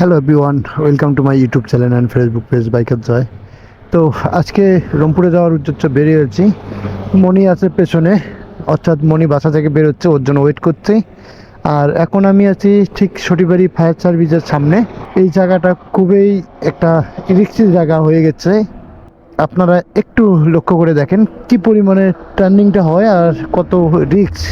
Hello everyone welcome to my YouTube channel and Facebook page biker Joy তো আজকে রংপুরে যাওয়ার উদ্দেশ্য বেরিয়েছি মণি আছে পেছনে, অর্থাৎ মণি বাসা থেকে বেরোচ্ছে, ওর জন্য ওয়েট করছি। আর এখন আমি আছি ঠিক সটিবাড়ি ফায়ার সার্ভিসের সামনে। এই জায়গাটা খুবই একটা রিক্সি জায়গা হয়ে গেছে। আপনারা একটু লক্ষ্য করে দেখেন, কি পরিমাণে টার্নিংটা হয় আর কত রিক্স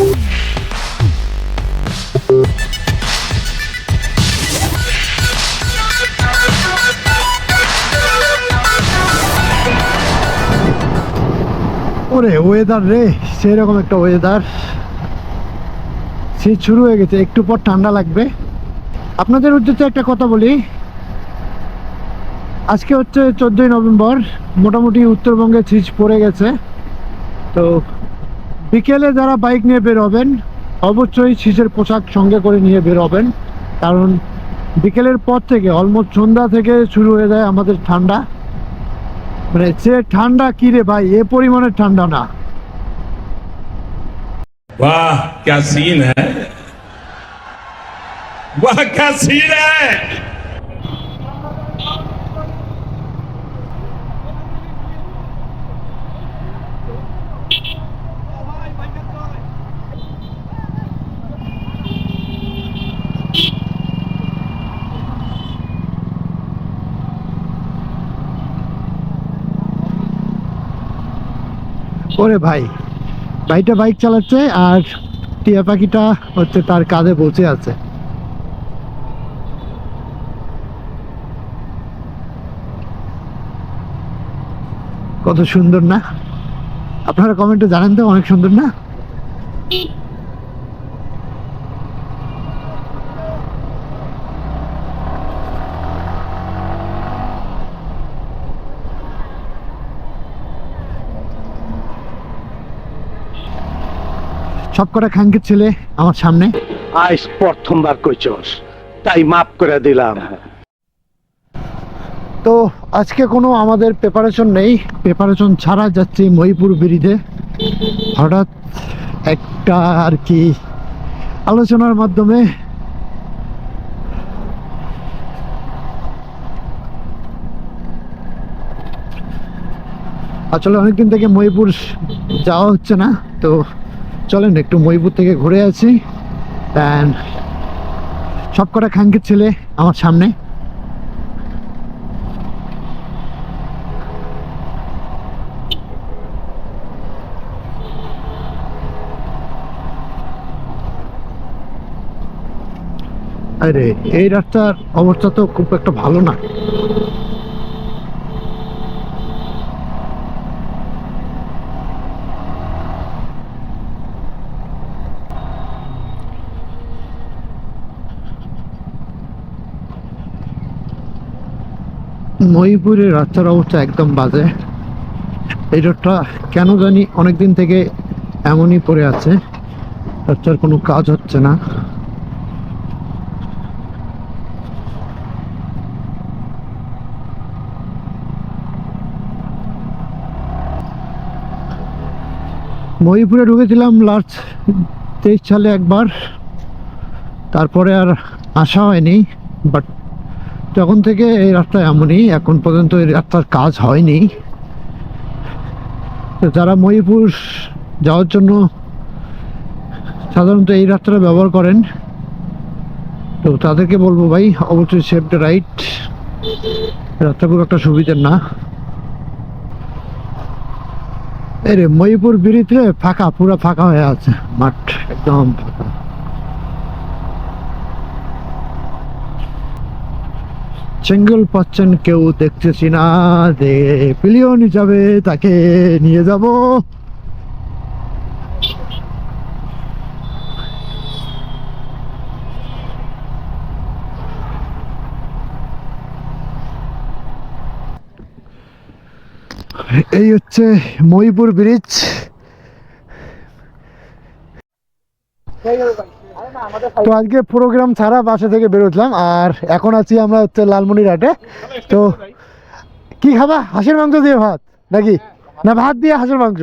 ওরে ওয়েদার রে সেই রকম একটা ওয়েদার শীত শুরু হয়ে গেছে, একটু পর ঠান্ডা লাগবে। আপনাদের উদ্দেশ্যে একটা কথা বলি। আজকে হচ্ছে চোদ্দোই নভেম্বর, মোটামুটি উত্তরবঙ্গে শীত পড়ে গেছে। তো বিকেলে যারা বাইক নিয়ে বের হবেন অবশ্যই শীতের পোশাক সঙ্গে করে নিয়ে বের হবেন কারণ বিকেলের পর থেকে অলমোস্ট সন্ধ্যা থেকে শুরু হয়ে যায় আমাদের ঠান্ডা মানে সে ঠান্ডা কি রে ভাই এ পরিমাণের ঠান্ডা না वाह क्या सीन है वाह क्या सीन है ওরে ভাই। ভাইটা বাইক চালাচ্ছে আর টিয়া পাখিটা হচ্ছে তার কাঁধে বসে আছে। কত সুন্দর না? আপনারা কমেন্টে জানেন তো, অনেক সুন্দর না? সব কটা খাঙ্কির ছেলে আমার সামনে। আজ প্রথমবার কইছস তাই মাফ করে দিলাম। তো আজকে কোনো আমাদের প্রিপারেশন নেই। প্রিপারেশন ছাড়া যাচ্ছি মহিপুর ব্রিজে হঠাৎ একটা আর কি আলোচনার মাধ্যমে আসলে অনেকদিন থেকে মহিপুর যাওয়া হচ্ছে না তো চলেন একটু মহিপুর থেকে ঘুরে আসি। অ্যান্ড সব কটা খাঙ্কির ছেলে আমার সামনে। আরে, এই রাস্তার অবস্থা তো খুব একটা ভালো না। মহিপুরের রাস্তার অবস্থা একদম বাজে। এই রোডটা কেন জানি অনেকদিন থেকে এমনই পড়ে আছে। রাস্তার কোনো কাজ হচ্ছে না। মহিপুরে ঢুকেছিলাম লাস্ট তেইশ সালে একবার। তারপরে আর আসা হয়নি বাট তখন থেকে এই রাস্তা এমনই, এখন পর্যন্ত এই রাস্তার কাজ হয়নি। তো যারা মহিপুর যাওয়ার জন্য সাধারণত এই রাস্তাটা ব্যবহার করেন, তো তাদেরকে বলব ভাই, অবশ্যই সেফ দ্য রাইট রাস্তা খুব একটা সুবিধার না। এরে মহিপুর ব্রিজে ফাঁকা, পুরো ফাঁকা হয়ে আছে, মাঠ, একদম ফাঁকা। সিঙ্গল পাচ্ছেন কেউ দেখতেছি না। যে পিলিয়ন হিসাবে তাকে নিয়ে যাব। এই হচ্ছে মহিপুর ব্রিজ। তো আজকে প্রোগ্রাম ছাড়া বাসা থেকে বেরোতলাম আর এখন আছি আমরা হচ্ছে লালমনিরহাটে। তো কি খাবা? হাঁসের মাংস দিয়ে ভাত নাকি? না ভাত দিয়ে হাঁসের মাংস?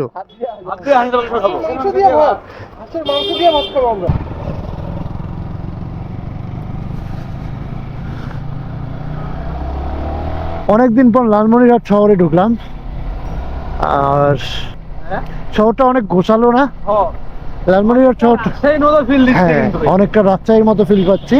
অনেকদিন পর লালমনিরহাট শহরে ঢুকলাম। আর শহরটা অনেক গোছালো না? লালমনিরহাট শহরটা। হ্যাঁ অনেকটা রাজশাহীর মতো ফিল করছি।